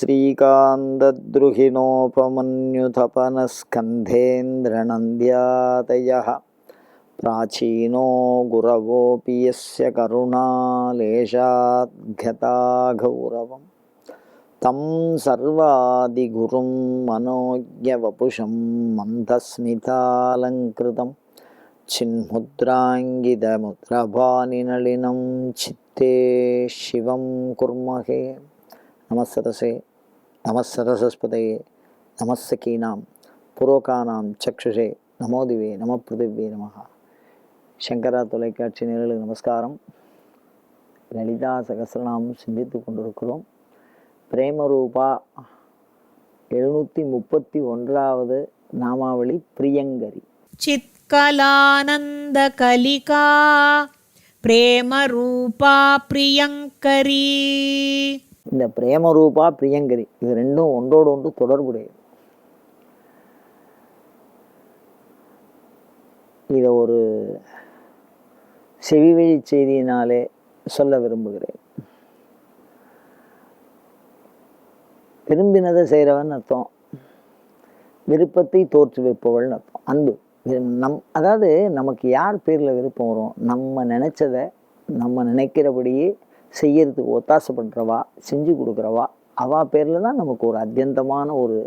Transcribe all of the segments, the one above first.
श्रीकान्तद्रुहिणोपमन्युतपनस्कन्धेन्द्रनन्द्यादयः प्राचीनो गुरवोऽपि यस्य करुणालेशाद्गता गौरवम् तं सर्वादिगुरुं मनोज्ञवपुषं मन्दस्मितालङ्कृतं। चिन्मुद्राङ्गितमुद्रभानिनलिनं चित्ते शिवं कुर्महे। नमस्सरसे நமசரசஸ்பதே நமசகீனாம் புரோகானாம் சக்ஷுஷே நமோதிவே நம பிருதிவே நமகா சங்கரா தொலைக்காட்சி நேரலுக்கு நமஸ்காரம். லலிதா சகசிரநாமம் சிந்தித்து கொண்டிருக்கிறோம். பிரேமரூபா எழுநூற்றி முப்பத்தி ஒன்றாவது நாமாவளி பிரியங்கரி. சித்கலானந்த கலிகா பிரேமரூபா பிரியங்கரி. இந்த பிரேமரூபா பிரியங்கரி இது ரெண்டும் ஒன்றோடு ஒன்று தொடர்புடையது. இதை ஒரு செவிவழி செய்தியினாலே சொல்ல விரும்புகிறேன். விரும்பினதை செய்கிறவன் அர்த்தம் விருப்பத்தை தோற்றுவிப்பவள்னு அர்த்தம் அன்பு. நம் அதாவது நமக்கு யார் பேரில் விருப்பம் வரும்? நம்ம நினச்சதை நம்ம நினைக்கிறபடியே செய்யறதுக்கு ஒத்தாசைப்படுறவா செஞ்சு கொடுக்குறவா அவா பேரில் தான் நமக்கு ஒரு அத்தியந்தமான ஒரு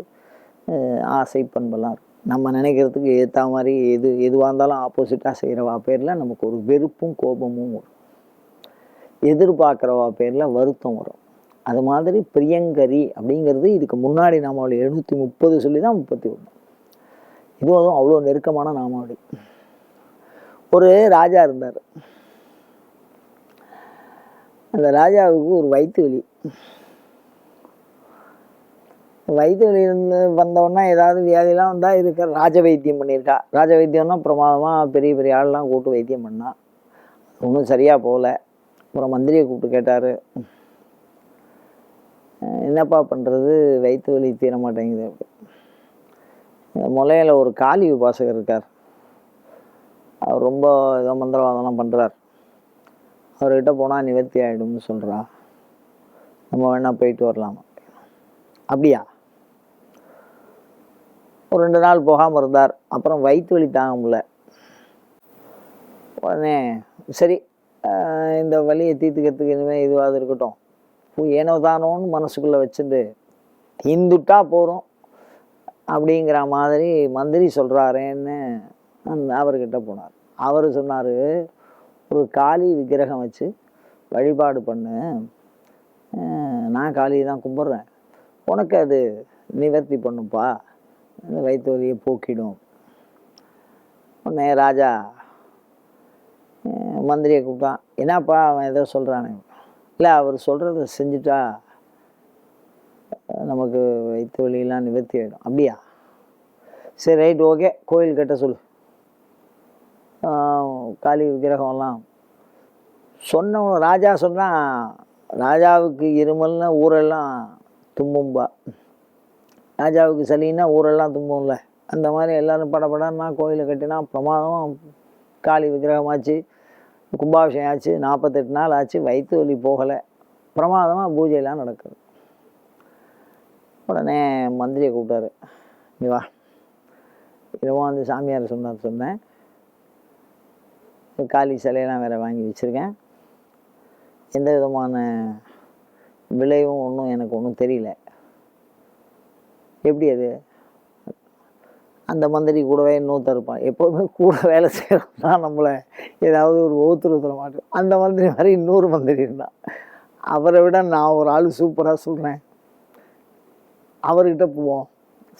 ஆசை பண்பெல்லாம் இருக்கும். நம்ம நினைக்கிறதுக்கு ஏற்ற மாதிரி எது எதுவாக இருந்தாலும் ஆப்போசிட்டாக செய்கிறவா பேரில் நமக்கு ஒரு வெறுப்பும் கோபமும் வரும். எதிர்பார்க்குறவா பேரில் வருத்தம் வரும். அது மாதிரி பிரியங்கரி அப்படிங்கிறது இதுக்கு முன்னாடி நாமாவளி எழுநூற்றி முப்பது சொல்லி தான் முப்பத்தி ஒன்று இதுவும் அவ்வளோ நெருக்கமான நாமாவளி. ஒரு ராஜா இருந்தார். அந்த ராஜாவுக்கு ஒரு வயிற்று வலி. வயிற்று வலி இருந்து வந்தவொடனே ஏதாவது வியாதிலாம் வந்தால் இருக்க ராஜ வைத்தியம் பண்ணியிருக்கா. ராஜ வைத்தியம்னா பிரமாதமாக பெரிய பெரிய ஆள்லாம் கூப்பிட்டு வைத்தியம் பண்ணா. ஒன்றும் சரியாக போகல. அப்புறம் மந்திரியை கூப்பிட்டு கேட்டார். என்னப்பா பண்ணுறது வயிற்று வலி தீர மாட்டேங்குது அப்படி. இந்த முலையில் ஒரு காளி உபாசகர் இருக்கார். அவர் ரொம்ப ஏதோ மந்திரவாதம்லாம் பண்ணுறார் அவர்கிட்ட போனால் நிவர்த்தி ஆகிடும்னு சொல்கிறா நம்ம வேணால் போயிட்டு வரலாம். அப்படியா? ஒரு ரெண்டு நாள் போகாமல் இருந்தார். அப்புறம் வயிற்று வலி தாங்க முடியல. உடனே சரி இந்த வழியை தீர்த்துக்கிறதுக்கு இனிமேல் இதுவாக இருக்கட்டும். ஏனோ தானோன்னு மனசுக்குள்ளே வச்சுட்டு இந்துட்டா போகிறோம் அப்படிங்கிற மாதிரி மந்திரி சொல்கிறாரேன்னு அவர்கிட்ட போனார். அவர் சொன்னார் ஒரு காளி விக்கிரகம் வச்சு வழிபாடு பண்ணு. நான் காளியை தான் கும்பிட்றேன். உனக்கு அது நிவர்த்தி பண்ணுப்பா அந்த வயிற்று வலியை போக்கிடும். உடனே ராஜா மந்திரியை கூப்பிட்டான். என்னப்பா அவன் ஏதோ சொல்கிறானே இல்லை அவர் சொல்கிறத செஞ்சுட்டா நமக்கு வயிற்று வலியெல்லாம் நிவர்த்தி ஆகிடும் அப்படியா? சரி ரைட் ஓகே. கோயில் கட்ட சொல்லு காளி விக்கிரகம்லாம். சொன்னவன் ராஜா சொன்னால் ராஜாவுக்கு இருமல்னா ஊரெல்லாம் தும்பும்பா. ராஜாவுக்கு சளின்னா ஊரெல்லாம் தும்பும்ல. அந்த மாதிரி எல்லோரும் படபடன்னா கோயிலை கட்டினா பிரமாதம் காளி விக்கிரகமாச்சு கும்பாபிஷேகம் ஆச்சு நாற்பத்தெட்டு நாள் ஆச்சு வயிற்று வலி போகலை. பிரமாதமாக பூஜையெல்லாம் நடக்குது. உடனே மந்திரியை கூப்பிட்டாரு. நீ வா. இரவும் அந்த சாமியார் சொன்னார் சொன்னேன். இப்போ காலி சிலையெல்லாம் வேறு வாங்கி வச்சுருக்கேன். எந்த விதமான விளைவும் ஒன்றும் எனக்கு ஒன்றும் தெரியல. எப்படி அது? அந்த மந்திரி கூடவே இன்னொருத்தர் இருப்பான். எப்போதுமே கூட வேலை செய்கிறோம்னா நம்மளை ஏதாவது ஒரு ஒவ்வொருத்தர் தர மாட்டோம் அந்த மந்திரி மாதிரி இன்னொரு மந்திரி இருந்தான். அவரை விட நான் ஒரு ஆள் சூப்பராக சொல்கிறேன் அவர்கிட்ட போவோம்.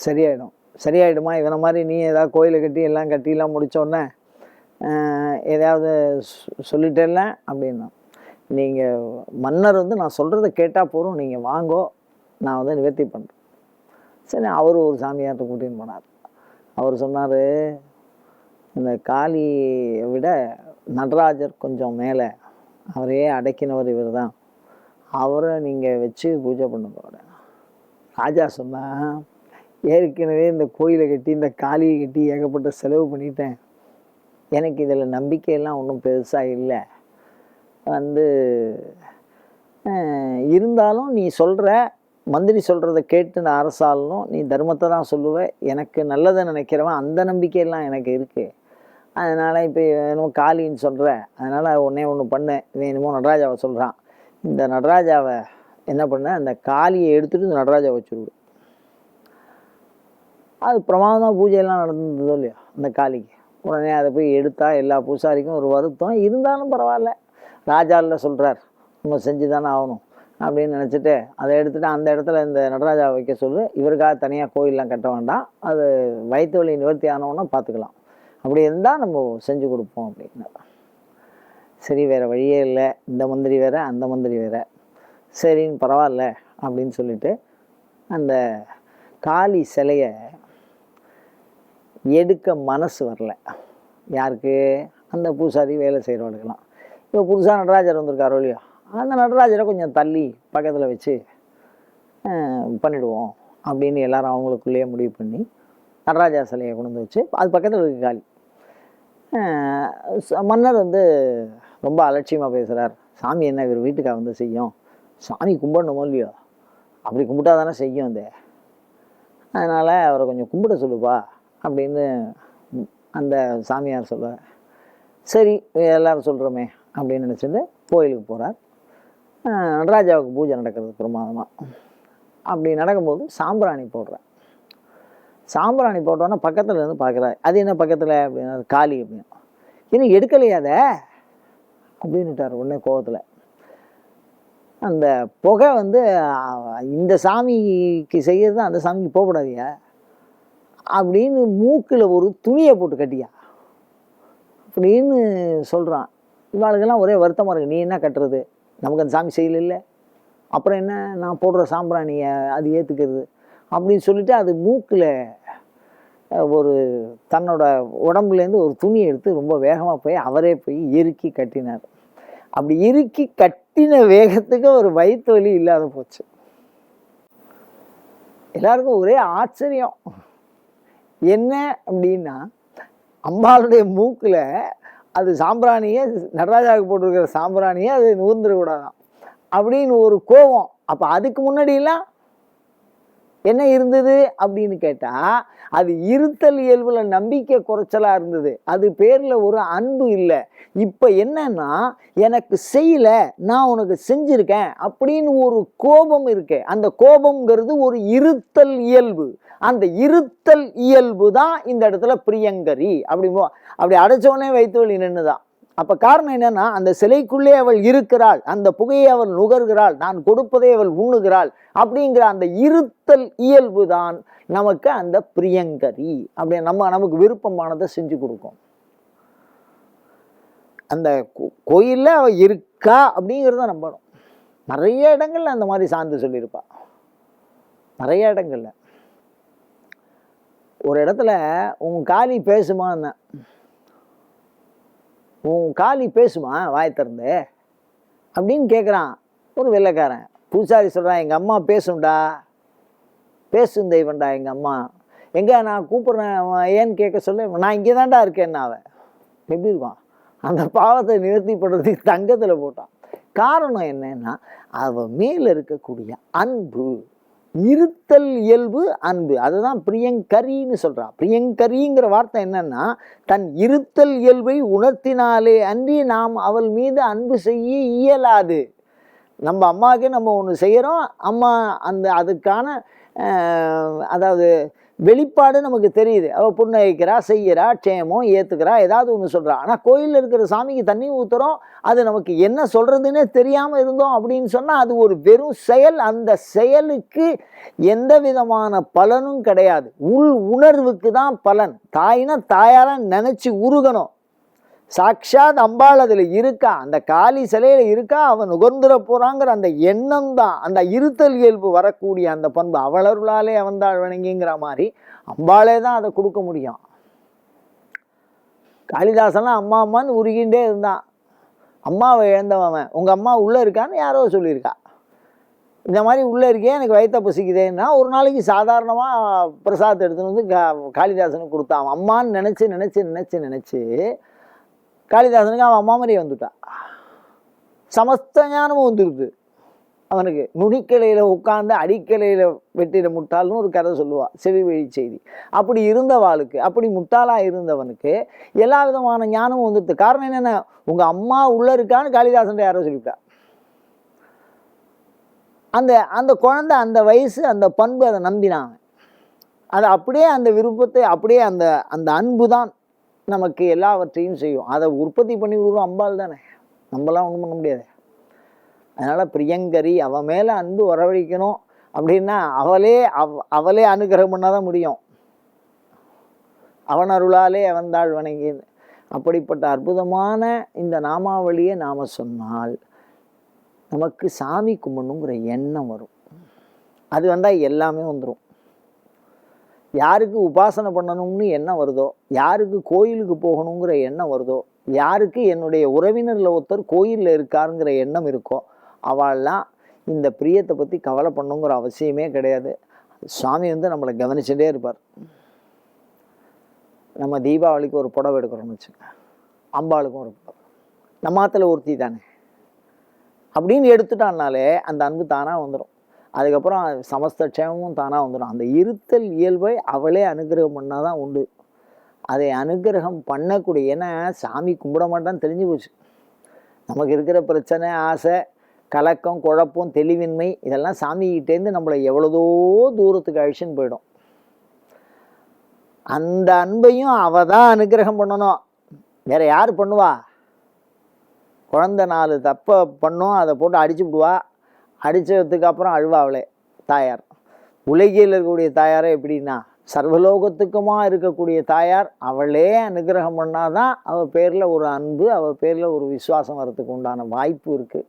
சரியாயிடும். சரியாயிடுமா? இவனை மாதிரி நீ ஏதாவது கோயிலை கட்டி எல்லாம் கட்டிலாம் முடித்தோடனே எதாவது சொல்லிட்டேல அப்படின்னா. நீங்கள் மன்னர் வந்து நான் சொல்கிறத கேட்டால் போதும் நீங்கள் வாங்கோ நான் வந்து நிவர்த்தி பண்ணுறேன் சரி அவர் ஒரு சாமியார்கிட்ட கூட்டின்னு போனார். அவர் சொன்னார் இந்த காளியை விட நடராஜர் கொஞ்சம் மேலே அவரையே அடக்கினவர் இவர் தான் அவரை நீங்கள் வச்சு பூஜை பண்ணுங்க அவரை. ராஜா சொன்னால் ஏற்கனவே இந்த கோயிலை கட்டி இந்த காளியை கட்டி ஏகப்பட்ட செலவு பண்ணிட்டேன். எனக்கு இதில் நம்பிக்கையெல்லாம் ஒன்றும் பெருசாக இல்லை. வந்து இருந்தாலும் நீ சொல்கிற மந்திரி சொல்கிறத கேட்டு நான் அரசாளனும் நீ தர்மத்தை தான் சொல்லுவ எனக்கு நல்லதை நினைக்கிறவன் அந்த நம்பிக்கையெல்லாம் எனக்கு இருக்குது அதனால் இப்போ என்னமோ காளின்னு சொல்கிற அதனால் ஒன்றே ஒன்று பண்ணு இவன் என்னமோ நடராஜாவை சொல்கிறான் இந்த நடராஜாவை என்ன பண்ண அந்த காளியை எடுத்துகிட்டு இந்த நடராஜாவை வச்சுருவு அது பிரமாதமாக பூஜையெல்லாம் நடந்ததோ இல்லையா அந்த காளிக்கு. உடனே அதை போய் எடுத்தால் எல்லா பூசாரிக்கும் ஒரு வருத்தம். இருந்தாலும் பரவாயில்ல. ராஜாவில் சொல்கிறார் நம்ம செஞ்சு தானே ஆகணும். அப்படின்னு நினச்சிட்டு அதை எடுத்துகிட்டு அந்த இடத்துல இந்த நடராஜாவை வைக்க சொல்லு. இவருக்காக தனியாக கோயிலெலாம் கட்ட வேண்டாம். அது வயிற்று வலி நிவர்த்தி ஆனவொன்னா பார்த்துக்கலாம். அப்படி இருந்தால் நம்ம செஞ்சு கொடுப்போம் அப்படின்னு. சரி வேறு வழியே இல்லை. இந்த மந்திரி வேற அந்த மந்திரி வேற. சரின்னு பரவாயில்ல அப்படின்னு சொல்லிட்டு அந்த காளி சிலையை எடுக்க மனசு வரல. யாருக்கு? அந்த பூசாரி வேலை செய்கிறவனுக்கெல்லாம் இப்போ புதுசாக நடராஜர் வந்திருக்காரோ இல்லையோ? அந்த நடராஜரை கொஞ்சம் தள்ளி பக்கத்தில் வச்சு பண்ணிவிடுவோம் அப்படின்னு எல்லாரும் அவங்களுக்குள்ளேயே முடிவு பண்ணி நடராஜா சிலையை கொண்டு வந்து வச்சு அது பக்கத்தில் இருக்கு காலி. ச- மன்னர் வந்து ரொம்ப அலட்சியமாக பேசுகிறார் சாமி என்ன இவர் வீட்டுக்காக வந்து செய்யும்? சாமி கும்பிடணுமோ இல்லையோ? அப்படி கும்பிட்டா தானே செய்யும் அந்த அதனால் அவரை கொஞ்சம் கும்பிட சொல்லுப்பா. அப்படின்னு அந்த சாமியார் சொல்ல சரி எல்லாரும் சொல்கிறோமே அப்படின்னு நினச்சிட்டு கோயிலுக்கு போகிறார் நடராஜாவுக்கு பூஜை நடக்கிறது பிரமாதமாக அப்படி நடக்கும்போது சாம்பிராணி போடுறார். சாம்பிராணி போட்டோன்னா பக்கத்தில் இருந்து பார்க்குறாரு. அது என்ன பக்கத்தில்? அப்படின்னா காளி அப்படின்னு. இன்னும் எடுக்கலையா அதை? அப்படின்னுட்டார் உடனே கோவத்தில். அந்த புகை வந்து இந்த சாமிக்கு செய்கிறது அந்த சாமிக்கு போகக்கூடாதியா அப்படின்னு மூக்கில் ஒரு துணியை போட்டு கட்டியா? அப்படின்னு சொல்கிறான் இவாளுக்கெல்லாம் ஒரே வருத்தமாக இருக்குது நீ என்ன கட்டுறது? நமக்கு அந்த சாமி செய்யல அப்புறம் என்ன? நான் போடுற சாம்பிராணியை அது ஏற்றுக்கிறது அப்படின்னு சொல்லிட்டு அது மூக்கில் ஒரு தன்னோட உடம்புலேருந்து ஒரு துணியை எடுத்து ரொம்ப வேகமாக போய் அவரே போய் இறுக்கி கட்டினார். அப்படி இறுக்கி கட்டின வேகத்துக்கு ஒரு வயிற்று வலி இல்லாத போச்சு. எல்லாருக்கும் ஒரே ஆச்சரியம். என்ன அப்படின்னா அம்பாளுடைய மூக்கில் அது சாம்பிராணியை நடராஜாவுக்கு போட்டிருக்கிற சாம்பிராணியை அது நூர்ந்துடக்கூடாதான் அப்படின்னு ஒரு கோபம். அப்போ அதுக்கு முன்னாடிலாம் என்ன இருந்தது அப்படின்னு கேட்டால் அது இருத்தல் இயல்பில் நம்பிக்கை குறைச்சலாக இருந்தது. அது பேரில் ஒரு அன்பு இல்லை. இப்போ என்னன்னா எனக்கு செய்யல நான் உனக்கு செஞ்சிருக்கேன் அப்படின்னு ஒரு கோபம் இருக்கு. அந்த கோபம்ங்கிறது ஒரு இருத்தல் இயல்பு. அந்த இருத்தல் இயல்பு தான் இந்த இடத்துல பிரியங்கரி அப்படி அப்படி அடைச்சவனே வைத்து வழி நின்றுதான் அப்போ காரணம் என்னன்னா அந்த சிலைக்குள்ளே அவள் இருக்கிறாள் அந்த புகையை அவள் நுகர்கிறாள் நான் கொடுப்பதை அவள் உண்ணுகிறாள் அப்படிங்கிற அந்த இருத்தல் இயல்பு தான் நமக்கு அந்த பிரியங்கரி அப்படி நம்ம நமக்கு விருப்பமானதை செஞ்சு கொடுக்கும். அந்த கோ- அவள் இருக்கா அப்படிங்கிறத நம்பணும். நிறைய இடங்கள்ல அந்த மாதிரி சார்ந்து சொல்லியிருப்பா. நிறைய இடங்கள்ல. ஒரு இடத்துல உன் காளி பேசுமான்னு உன் காளி பேசுமா வாய் திறந்து? அப்படின்னு கேட்குறான் ஒரு வெள்ளைக்காரன். பூசாரி சொல்கிறான் எங்கள் அம்மா பேசும்டா. பேசும் தெய்வம்டா எங்கள் அம்மா. எங்கே நான் கூப்பிட்றேன் அவன் ஏன்னு கேட்க சொல்ல. நான் இங்கே தான்டா இருக்கேன்னு அவன். எப்படி இருக்கும் அந்த பாவத்தை நிவர்த்தி பண்ணுறதுக்கு தங்கத்தில் போட்டான். காரணம் என்னன்னா அவன் மேலே இருக்கக்கூடிய அன்பு. இருத்தல் இயல்பு அன்பு. அதுதான் பிரியங்கரின்னு சொல்கிறான் பிரியங்கரிங்கிற வார்த்தை என்னன்னா தன் இருத்தல் இயல்பை உணர்த்தினாலே அன்றி நாம் அவள் மீது அன்பு செய்ய இயலாது. நம்ம அம்மாவுக்கு நம்ம ஒன்று செய்கிறோம் அம்மா அந்த அதுக்கான அதாவது வெளிப்பாடு நமக்கு தெரியுது. அவள் புன்னகைக்கிறா செய்கிறா க்ஷேமம் ஏற்றுக்கிறா ஏதாவது ஒன்று சொல்கிறா ஆனால் கோயிலில் இருக்கிற சாமிக்கு தண்ணி ஊற்றுறோம் அது நமக்கு என்ன சொல்கிறதுன்னே தெரியாமல் இருந்தோம் அப்படின்னு சொன்னால் அது ஒரு வெறும் செயல். அந்த செயலுக்கு எந்த விதமான பலனும் கிடையாது. உள் உணர்வுக்கு தான் பலன். தாயினா தாயாராக நினச்சி உருகணும். சாக்ஷாத் அம்பாள் அதில் இருக்கா? அந்த காளி சிலையில் இருக்கா? அவன் நுகர்ந்துட போகிறாங்கிற அந்த எண்ணம் தான் அந்த இருத்தல் இயல்பு வரக்கூடிய அந்த பண்பு அவளருளாலே அவன்தாள் வணங்கிங்கிற மாதிரி அம்பாளே தான் அதை கொடுக்க முடியும். காளிதாசன்லாம் அம்மா அம்மான்னு உருகிண்டே இருந்தான். அம்மாவை இழந்தவன். உங்கள் அம்மா உள்ளே இருக்கான்னு யாரோ சொல்லியிருக்கா. இந்த மாதிரி உள்ளே இருக்கே எனக்கு வயிற்ற பசிக்குதேன்னா ஒரு நாளைக்கு சாதாரணமாக பிரசாதத்தை எடுத்துன்னு வந்து கா காளிதாசனுக்கு கொடுத்தான். அம்மான்னு நினச்சி நினச்சி நினச்சி நினச்சி காளிதாசனுக்கு அவன் அம்மா மாதிரியே வந்துட்டான். சமஸ்த ஞானமும் வந்துருது. அவனுக்கு நுனிக்கிளையில் உட்காந்து அடிக்கலையில் வெட்டிட முட்டாள்னு ஒரு கதை சொல்லுவாள் செவி வழி செய்தி. அப்படி இருந்தவாளுக்கு அப்படி முட்டாளாக இருந்தவனுக்கு எல்லா விதமான ஞானமும் வந்துடுது காரணம் என்னென்ன உங்கள் அம்மா உள்ளே இருக்கான்னு காளிதாசன் யாரோ சொல்லிவிட்டா. அந்த அந்த குழந்தை அந்த வயசு அந்த பண்பு அதை நம்பினாங்க அது அப்படியே அந்த விருப்பத்தை அப்படியே அந்த அந்த அன்பு தான் நமக்கு எல்லாவற்றையும் செய்யும். அதை உற்பத்தி பண்ணி விடுறோம் அம்பாள் தானே. நம்மளாம் ஒன்றும் பண்ண முடியாது. அதனால் பிரியங்கரி அவன் மேலே அன்பு வரவழைக்கணும் அப்படின்னா அவளே அவ் அவளே அனுகிரகம் பண்ணால் தான் முடியும். அவன் அருளாலே அவன்தாள் வணங்கி அப்படிப்பட்ட அற்புதமான இந்த நாமாவளியை நாம் சொன்னால் நமக்கு சாமி கும்பிடணுங்கிற எண்ணம் வரும். அது வந்தால் எல்லாமே வந்துடும் யாருக்கு உபாசனை பண்ணணும்னு எண்ணம் வருதோ யாருக்கு கோயிலுக்கு போகணுங்கிற எண்ணம் வருதோ யாருக்கு என்னுடைய உறவினரில் ஒருத்தர் கோயிலில் இருக்காருங்கிற எண்ணம் இருக்கோ அவள்லாம் இந்த பிரியத்தை பற்றி கவலை பண்ணுங்கிற அவசியமே கிடையாது. சுவாமி வந்து நம்மளை கவனிச்சுட்டே இருப்பார். நம்ம தீபாவளிக்கு ஒரு புடவை எடுக்கிறோம்னு வச்சுக்கோங்க. அம்பாளுக்கும் ஒரு புடவை. நம்ம ஆத்துல ஒருத்தி தானே. அப்படின்னு எடுத்துட்டான்னாலே அந்த அன்பு தானாக வந்துடும் அதுக்கப்புறம் சமஸ்த க்ஷேமமும் தானாக வந்துடும். அந்த இருத்தல் இயல்பை அவளே அனுகிரகம் பண்ணால் தான் உண்டு. அதை அனுகிரகம் பண்ணக்கூடிய ஏன்னா சாமி கும்பிட மாட்டான்னு தெரிஞ்சு போச்சு. நமக்கு இருக்கிற பிரச்சனை ஆசை கலக்கம் குழப்பம் தெளிவின்மை இதெல்லாம் சாமிகிட்டேருந்து நம்மளை எவ்வளதோ தூரத்துக்கு அழிச்சுன்னு போயிடும். அந்த அன்பையும் அவ தான் அனுகிரகம் பண்ணணும். வேற யார் பண்ணுவா? குழந்தை நாலு தப்பை பண்ணும் அதை போட்டு அடிச்சு விடுவா? அடித்ததுக்கு அப்புறம் அழுவாவளே தாயார். உலகில் இருக்கக்கூடிய தாயாரை எப்படின்னா சர்வலோகத்துக்குமா இருக்கக்கூடிய தாயார் அவளே அனுகிரகம் பண்ணாதான் அவள் பேரில் ஒரு அன்பு அவள் பேரில் ஒரு விசுவாசம் வரத்துக்கு உண்டான வாய்ப்பு இருக்குது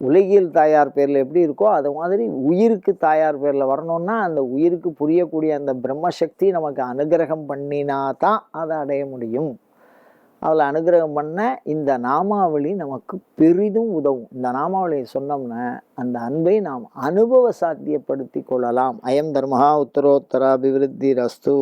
உலகியல் தாயார் பேரில் எப்படி இருக்கோ அது மாதிரி உயிருக்கு தாயார் பேரில் வரணும்னா அந்த உயிருக்கு புரியக்கூடிய அந்த பிரம்மசக்தி நமக்கு அனுகிரகம் பண்ணினா தான் அதை அடைய முடியும். அவளை அனுகிரகம் பண்ண இந்த நாமாவளி நமக்கு பெரிதும் உதவும். இந்த நாமாவளியை சொன்னோம்னா அந்த அன்பை நாம் அனுபவ சாத்தியப்படுத்தி கொள்ளலாம். அயம் தர்மஹா உத்தரோத்தர அபிவிருத்தி ரஸ்து